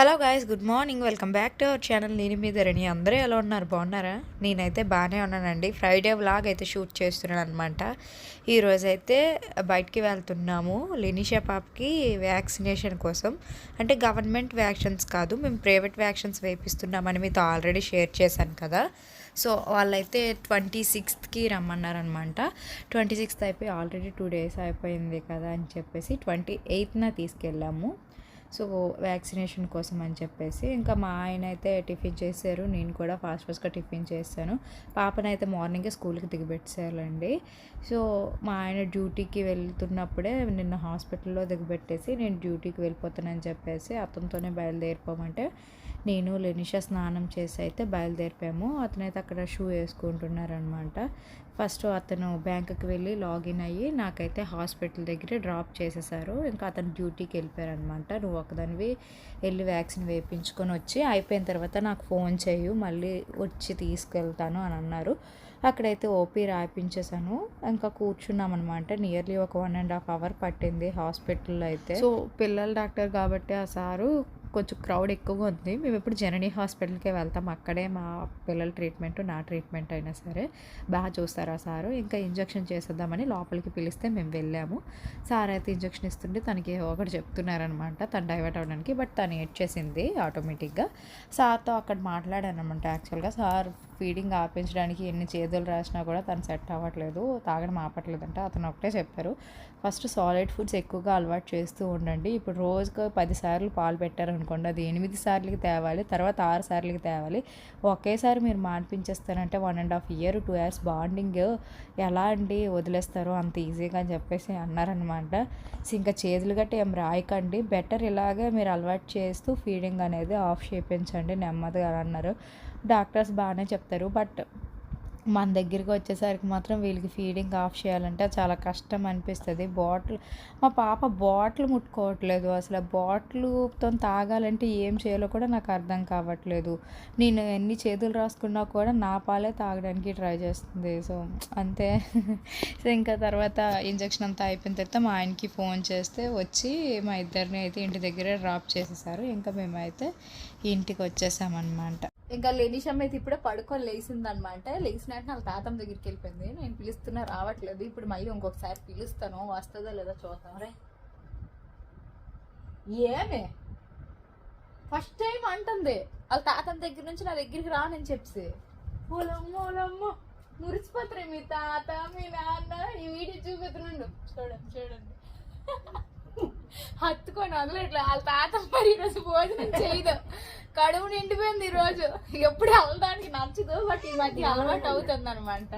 Hello guys good morning. Welcome back to our channel. నేను మీ ధరణి. అందరూ ఎలా ఉన్నారు? బాగున్నారా? నేనైతే బాగానే ఉన్నానండి. ఫ్రైడే వ్లాగ్ అయితే షూట్ చేస్తున్నాను అనమాట ఈరోజు అయితే బయటికి వెళ్తున్నాము. లినిషా పాపకి వ్యాక్సినేషన్ కోసం. అంటే గవర్నమెంట్ వ్యాక్సిన్స్ కాదు మేము ప్రైవేట్ వ్యాక్సిన్స్ వేపిస్తున్నామని మీతో ఆల్రెడీ షేర్ చేశాను కదా. సో వాళ్ళైతే ట్వంటీ సిక్స్త్కి రమ్మన్నారనమాట ట్వంటీ సిక్స్త్ అయిపోయి ఆల్రెడీ టూ డేస్ అయిపోయింది కదా అని చెప్పేసి ట్వంటీ ఎయిత్న తీసుకెళ్ళాము. సో వ్యాక్సినేషన్ కోసం అని చెప్పేసి ఇంకా మా ఆయన అయితే టిఫిన్ చేశారు నేను కూడా ఫాస్ట్ ఫాస్ట్గా టిఫిన్ చేశాను. పాపనైతే మార్నింగే స్కూల్కి దిగబెట్టేసారండి సో మా ఆయన డ్యూటీకి వెళ్తున్నప్పుడే నిన్న హాస్పిటల్లో దిగబెట్టేసి నేను డ్యూటీకి వెళ్ళిపోతానని చెప్పేసి అతనితోనే బయలుదేరిపోమంటే నేను లెనిషా స్నానం చేసి అయితే బయలుదేరిపాము అతనైతే అక్కడ షూ వేసుకుంటున్నారనమాట. ఫస్ట్ అతను బ్యాంకుకి వెళ్ళి లాగిన్ అయ్యి నాకైతే హాస్పిటల్ దగ్గర డ్రాప్ చేసేసారు. ఇంకా అతను డ్యూటీకి వెళ్ళిపోయారనమాట. నువ్వు ఒకదానివి వెళ్ళి వ్యాక్సిన్ వేయించుకొని వచ్చి అయిపోయిన తర్వాత నాకు ఫోన్ చేయు మళ్ళీ వచ్చి తీసుకెళ్తాను అని అన్నారు. అక్కడైతే ఓపీ రాయించేసాను ఇంకా కూర్చున్నాం అనమాట నియర్లీ ఒక వన్ అండ్ హాఫ్ అవర్ పట్టింది హాస్పిటల్లో అయితే. సో పిల్లల డాక్టర్ కాబట్టి ఆ సారు కొంచెం క్రౌడ్ ఎక్కువగా ఉంది. మేము ఇప్పుడు జననీ హాస్పిటల్కే వెళ్తాం. అక్కడే మా పిల్లల ట్రీట్మెంట్ నా ట్రీట్మెంట్ అయినా సరే. బాగా చూస్తారా సారు? ఇంకా ఇంజక్షన్ చేసేద్దామని లోపలికి పిలిస్తే మేము వెళ్ళాము. సార్ అయితే ఇంజక్షన్ ఇస్తుంటే తనకి ఒకటి చెప్తున్నారనమాట తను డైవర్ట్ అవ్వడానికి బట్ తను ఏడ్చేసింది ఆటోమేటిక్గా. సార్తో అక్కడ మాట్లాడానమాట యాక్చువల్గా. సార్ ఫీడింగ్ ఆపించడానికి ఎన్ని చేతులు రాసినా కూడా తను సెట్ అవ్వట్లేదు. తాగడం ఆపట్లేదంట. అతను ఒకటే చెప్పారు. ఫస్ట్ సాలిడ్ ఫుడ్స్ ఎక్కువగా అలవాటు చేస్తూ ఉండండి. ఇప్పుడు రోజుకు పదిసార్లు పాలు పెట్టారు అనుకోండి. అది ఎనిమిది సార్లకి తేవాలి తర్వాత ఆరు సార్లకి తేవాలి. ఒకేసారి మీరు మాన్పించేస్తారంటే one and half year two years bonding ఎలా అండి వదిలేస్తారో అంత ఈజీగా అని చెప్పేసి అన్నారనమాట. ఇంకా చేతులు గట్టి ఏం రాయకండి. బెటర్ ఇలాగే మీరు అలవాటు చేస్తూ ఫీడింగ్ అనేది ఆఫ్ చేయించండి. నెమ్మదిగా అన్నారు. డాక్టర్స్ బాగానే చెప్తారు. బట్ మన దగ్గరికి వచ్చేసరికి మాత్రం వీళ్ళకి ఫీడింగ్ ఆఫ్ చేయాలంటే చాలా కష్టం అనిపిస్తుంది. బాటిల్ మా పాప బాటిల్ ముట్టుకోవట్లేదు. అసలు బాటిల్తో తాగాలంటే ఏం చేయాలో కూడా నాకు అర్థం కావట్లేదు. నేను ఎన్ని చేతులు రాసుకున్నా కూడా నా పాలే తాగడానికి ట్రై చేస్తుంది. సో అంతే. సో ఇంకా తర్వాత ఇంజక్షన్ అంతా అయిపోయిన తర్వాత మా ఆయనకి ఫోన్ చేస్తే వచ్చి మా ఇద్దరిని అయితే ఇంటి దగ్గరే డ్రాప్ చేసేసారు. ఇంకా మేమైతే ఇంటికి వచ్చేసామన్నమాట. ఇంకా లెనిషమ్ అయితే ఇప్పుడే పడుకొని లేచింది అనమాట లేచినట్టు వాళ్ళ తాతమ్మ దగ్గరికి వెళ్ళిపోయింది. నేను పిలుస్తున్నా రావట్లేదు. ఇప్పుడు మళ్ళీ ఇంకొకసారి పిలుస్తాను. వస్తుందో లేదో చూద్దాం. రే. ఏమే? ఫస్ట్ టైం అంటుంది. వాళ్ళ తాతమ్మ దగ్గర నుంచి నా దగ్గరికి రానని చెప్పి ఓలమ్మ. ఓలమ్మ మీ తాత మీ నాన్న. ఈ వీడియో చూపెత్తున్నాడు చూడండి చూడండి. హత్తుకొని వదలట్లే వాళ్ళ తాత మరి ఈరోజు భోజనం చేయదు. కడుపు నిండిపోయింది ఈ రోజు. ఎప్పుడు వెళ్ళడానికి నచ్చదు బట్ ఈ మధ్య అలవాటు అవుతుంది అనమాట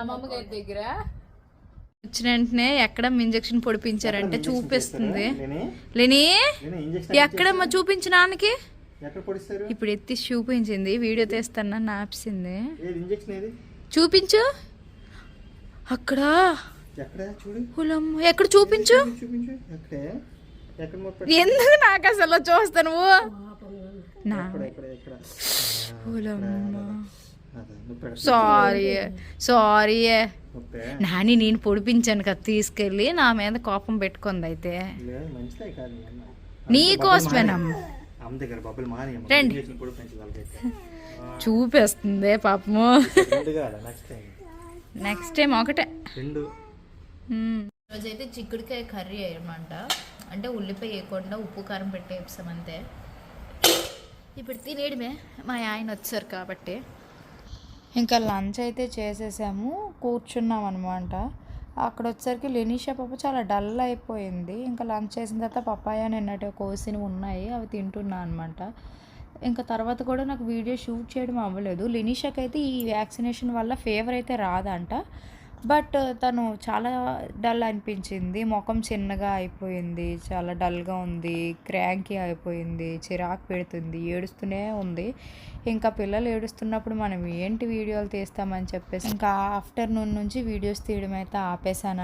అమ్మమ్మ గారి దగ్గర. వచ్చిన వెంటనే ఎక్కడ ఇంజక్షన్ పొడిపించారంటే చూపిస్తుంది. లేని. ఎక్కడమ్మా చూపించడానికి ఇప్పుడు ఎత్తి చూపించింది వీడియో తీస్తాను నాపిసింది ఏది ఇంజక్షన్ ఏది? చూపించు. అక్కడ? ఎక్కడ? చూడు. ఉలమ్మ, ఎక్కడ చూపించు? ఎందుకు నాకు అసలు చూస్తాను నా ఎక్కడ ఎక్కడ ఎక్కడ? ఉలమ్మ. అదే నొప్పి ఎక్కడ? సారీ సారీ నాని నేను పొడిపించాను కదా తీసుకెళ్ళి నా మీద కోపం పెట్టుకుంది అయితే. లేదు మంచిదే కాదు మీ అమ్మ. నీ బబ్బులు కోసమేనమ్మ. మానేయ్. అమ్మ దగ్గర బబ్బులు మాని రండి. చూపిస్తుంది పాపము. నెక్స్ట్ టైం నెక్స్ట్ టైం ఒకటే. రెండు. రోజైతే చిక్కుడుకాయ కర్రీ అనమాట అంటే ఉల్లిపాయ వేయకుండా ఉప్పు కారం పెట్టి అంతే. ఇప్పుడు తినేయడమే. మా ఆయన వచ్చారు కాబట్టి. ఇంకా లంచ్ అయితే చేసేసాము. కూర్చున్నాం అనమాట అక్కడ వచ్చేసరికి లెనిషా పాప చాలా డల్ అయిపోయింది. ఇంకా లంచ్ చేసిన తర్వాత పప్పాయ నిన్నటి కోసినవి ఉన్నాయి. అవి తింటున్నా అనమాట ఇంకా తర్వాత కూడా నాకు వీడియో షూట్ చేయడం అవ్వలేదు. లినిషాకి అయితే ఈ వ్యాక్సినేషన్ వల్ల ఫీవర్ అయితే రాదంట. బట్ uh, తను చాలా డల్ అనిపించింది. ముఖం చిన్నగా అయిపోయింది. చాలా డల్గా ఉంది. క్రాంకీ అయిపోయింది. చిరాకు పెడుతుంది. ఏడుస్తూనే ఉంది. ఇంకా పిల్లలు ఏడుస్తున్నప్పుడు మనం ఏంటి వీడియోలు తీస్తామని చెప్పేసి ఇంకా ఆఫ్టర్నూన్ నుంచి వీడియోస్ తీయడం అయితే ఆపేసాను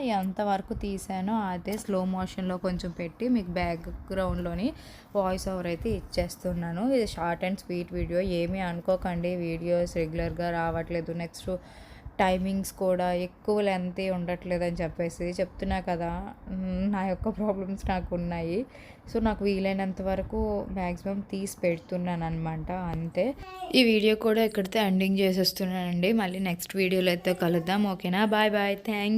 ఎంతవరకు తీసానో అదే స్లో మోషన్లో కొంచెం పెట్టి మీకు బ్యాక్గ్రౌండ్లోని వాయిస్ ఓవర్ అయితే ఇచ్చేస్తున్నాను. ఇది షార్ట్ అండ్ స్వీట్ వీడియో ఏమీ అనుకోకండి. వీడియోస్ రెగ్యులర్గా రావట్లేదు. నెక్స్ట్ టైమింగ్స్ కూడా ఎక్కువ లెంత్ ఉండట్లేదు అని చెప్పేసి చెప్తున్నా కదా. నా యొక్క ప్రాబ్లమ్స్ నాకు ఉన్నాయి. సో నాకు వీలైనంత వరకు మ్యాక్సిమం తీసి పెడుతున్నాను అనమాట అంతే. ఈ వీడియో కూడా ఇక్కడితో ఎండింగ్ చేసేస్తున్నానండి. మళ్ళీ నెక్స్ట్ వీడియోలో అయితే కలుద్దాం ఓకేనా? Bye bye. థ్యాంక్